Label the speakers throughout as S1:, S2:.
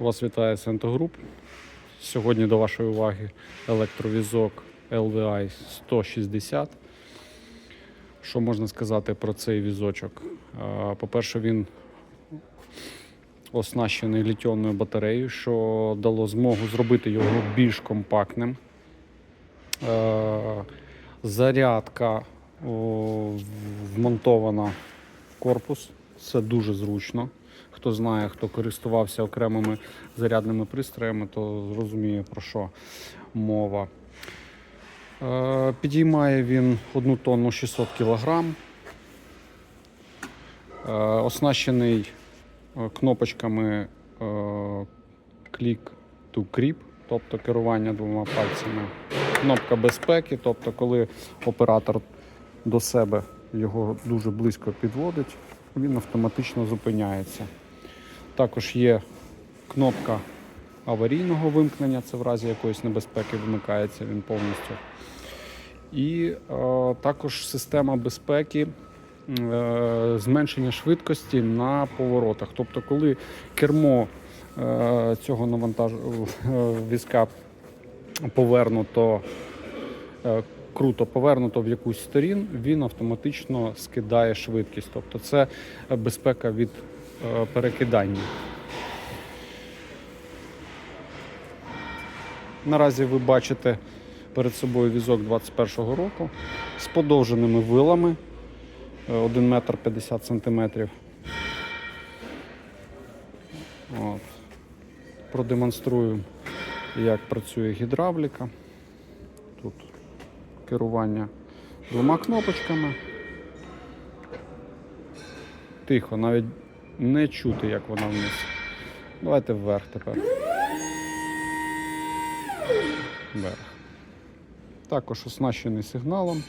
S1: Вас вітає Сенто Груп. Сьогодні до вашої уваги електровізок LVI 160. Що можна сказати про цей візочок? По-перше, він оснащений літіонною батареєю, що дало змогу зробити його більш компактним. Зарядка вмонтована в корпус. Це дуже зручно. Хто знає, хто користувався окремими зарядними пристроями, то зрозуміє про що мова. Е, Підіймає він 1 тонну 600 кг. Оснащений е, кнопочками е, Click to Creep, тобто керування двома пальцями. Кнопка безпеки, тобто, коли оператор до себе його дуже близько підводить, він автоматично зупиняється. Також є кнопка аварійного вимкнення, це в разі якоїсь небезпеки вмикається він повністю. І е, також система безпеки е, зменшення швидкості на поворотах. Тобто, коли кермо е, цього навантаж... е, візка повернуто е, круто повернуто в якусь сторін, він автоматично скидає швидкість. Тобто це е, безпека від е, перекидання. Наразі ви бачите перед собою візок 21-го року з подовженими вилами е, 1 метр 50 сантиметрів. От. Продемонструю, як працює гідравліка. Тут керування двома кнопочками. Тихо, навіть не чути, як вона вниз. Давайте вверх тепер. Вверх. Також оснащений сигналом.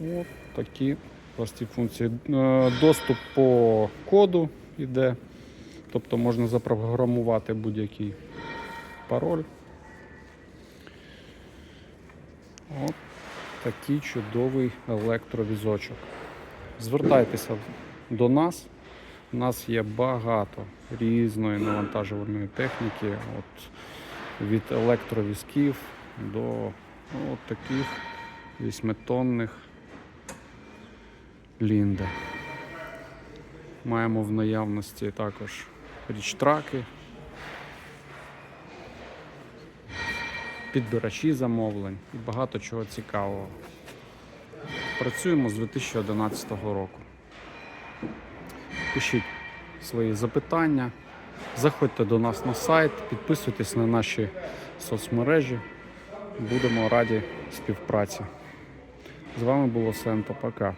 S1: От такі прості функції. Е, Доступ по коду йде, тобто можна запрограмувати будь-який пароль. От такий чудовий електровізочок. Звертайтеся до нас. У нас є багато різної навантажувальної техніки, от, від електровізків до ну, от таких 8-тонних лінда. Маємо в наявності також річтраки, підбирачі замовлень і багато чого цікавого. Працюємо з 2011 року. Пишіть свої запитання, заходьте до нас на сайт, підписуйтесь на наші соцмережі. Будемо раді співпраці. З вами було Сенто. Пока.